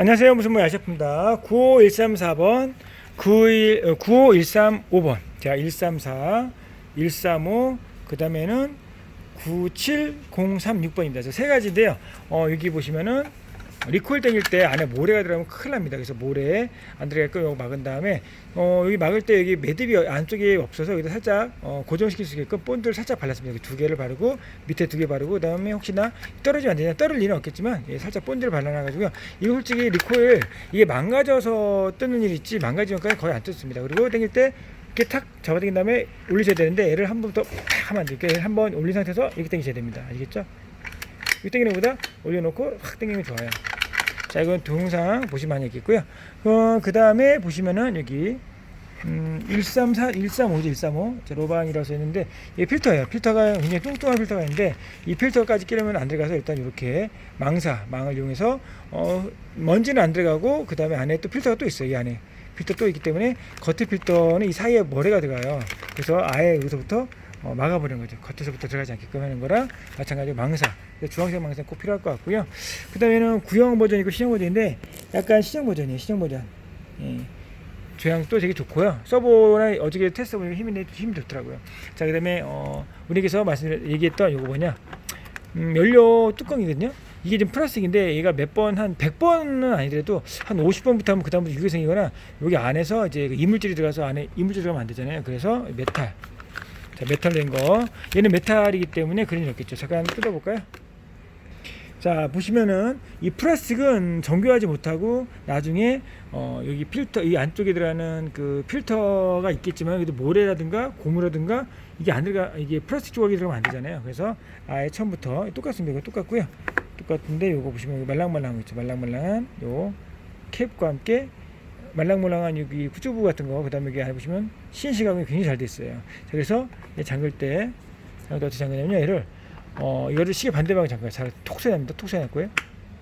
안녕하세요. 무슨 뭐 야셰프입니다. 95134번, 91, 어, 95135번. 자, 134, 135, 그 다음에는 97036번입니다. 저 세 가지인데요. 어, 여기 보시면은 리콜 땡길 때 안에 모래가 들어가면 큰일 납니다. 그래서 모래 안 요거 막은 다음에 어, 여기 막을 때 여기 매듭이 안쪽에 없어서 여기다 살짝 어, 고정시킬 수 있게끔 본드를 살짝 발랐습니다. 여기 두 개를 바르고 밑에 두 개 바르고 그다음에 혹시나 떨어지면 안 되냐 떨어질 일은 없겠지만 예, 살짝 본드를 발라놔가지고요. 이거 솔직히 리콜 이게 망가져서 뜨는 일이 있지 망가지면까지 거의 안 뜯습니다. 그리고 땡길 때 이렇게 탁 잡아당긴 다음에 올리셔야 되는데 얘를 한 번 더 하면 안 돼요. 한번 올린 상태에서 이렇게 당기셔야 됩니다. 아시겠죠? 이 당기는 것보다 올려놓고 확 당기면 좋아요. 자, 이건 동영상 보시면 많이 있겠고요. 어, 그 다음에 보시면은 여기 음, 134, 135죠, 135. 자, 로반이라서 했는데, 이게 필터예요. 필터가 굉장히 뚱뚱한 필터가 있는데, 이 필터까지 끼려면 안 들어가서 일단 이렇게 망사, 망을 이용해서, 어, 먼지는 안 들어가고, 그 다음에 안에 또 필터가 또 있어요, 이 안에. 필터 또 있기 때문에, 겉에 필터는 이 사이에 모래가 들어가요. 그래서 아예 여기서부터 어, 막아버리는 거죠. 겉에서부터 들어가지 않게끔 하는 거랑 마찬가지로 망사. 주황색 망사 꼭 필요할 것 같고요. 그 다음에는 구형 버전이고 신형 버전인데 약간 신형 버전이에요. 신형 버전. 예. 조향도 되게 좋고요. 서버나 어저께 테스트 보니까 힘이 힘이 좋더라고요. 자 그다음에 어, 우리께서 말씀 얘기했던 요거 뭐냐 음, 연료 뚜껑이거든요. 이게 지금 플라스틱인데 얘가 몇 번 한 100번은 아니더라도 한 50번부터 하면 그다음부터 유기 생기거나 여기 안에서 이제 그 이물질이 들어가서 안에 이물질 들어가면 안 되잖아요. 그래서 메탈 자, 메탈 된 거. 얘는 메탈이기 때문에 일 없겠죠. 잠깐 뜯어볼까요? 자, 보시면은 이 플라스틱은 정교하지 못하고 나중에 어, 여기 필터, 이 안쪽에 들어가는 그 필터가 있겠지만 여기도 모래라든가 고무라든가 이게 안 들어가, 이게 플라스틱 조각이 들어가면 안 되잖아요. 그래서 아예 처음부터 똑같습니다. 이거 똑같고요. 똑같은데 요거 보시면 말랑말랑한 거 있죠. 말랑말랑한 요 캡과 함께 말랑말랑한 여기 구조부 같은 거, 그 다음에 여기 안에 보시면 CNC가공이 굉장히 잘 돼 있어요. 자, 그래서 얘 잠글 때, 잠글 때 어떻게 잠그냐면요, 얘를, 어, 이거를 시계 반대방에 잠가요. 잘 톡 소리 납니다. 톡 소리 났고요.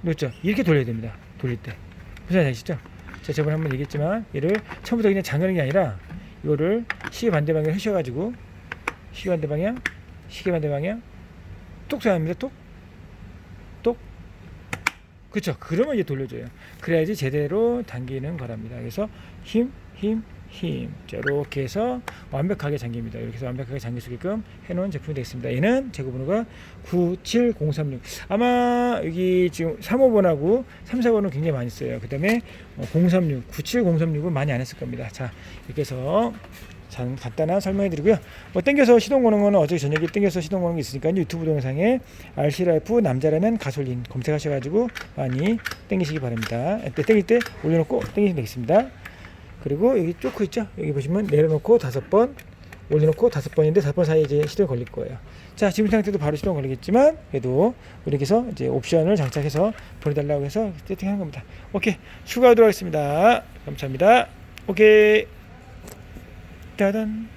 그렇죠. 이렇게 돌려야 됩니다. 돌릴 때. 무슨 아시죠? 제가 저번에 한번 얘기했지만, 얘를 처음부터 그냥 잠그는 게 아니라, 이거를 시계 반대방에 하셔가지고, 시계 반대 방향, 시계 반대 방향, 톡 소리 납니다. 톡. 똑. 그렇죠. 그러면 이제 돌려줘요. 그래야지 제대로 당기는 거랍니다. 그래서 힘, 힘, 힘. 자, 이렇게 해서 완벽하게 잠깁니다. 이렇게 해서 완벽하게 잠길 수 있게끔 해놓은 제품이 되겠습니다. 얘는 재고번호가 97036. 아마 여기 지금 3호번하고 3, 4번은 굉장히 많이 써요. 그 다음에 036, 97036은 많이 안 했을 겁니다. 자, 이렇게 해서 자, 간단한 설명해 드리고요. 뭐 땡겨서 시동 거는 거는 어제 저녁에 땡겨서 시동 거는 게 있으니까 유튜브 동영상에 RC라이프 남자라면 가솔린 검색하셔가지고 많이 땡기시기 바랍니다. 때 땡길 때 올려놓고 땡기시면 되겠습니다. 그리고 여기 쪼크 있죠? 여기 보시면 내려놓고 다섯 번 올려놓고 다섯 번인데 다섯 번 사이에 이제 시동 걸릴 거예요. 자, 지금 상태도 바로 시동 걸리겠지만 그래도 우리께서 이제 옵션을 장착해서 보내달라고 해서 세팅한 겁니다. 오케이 추가하도록 하겠습니다. 감사합니다. 오케이. Dun-dun.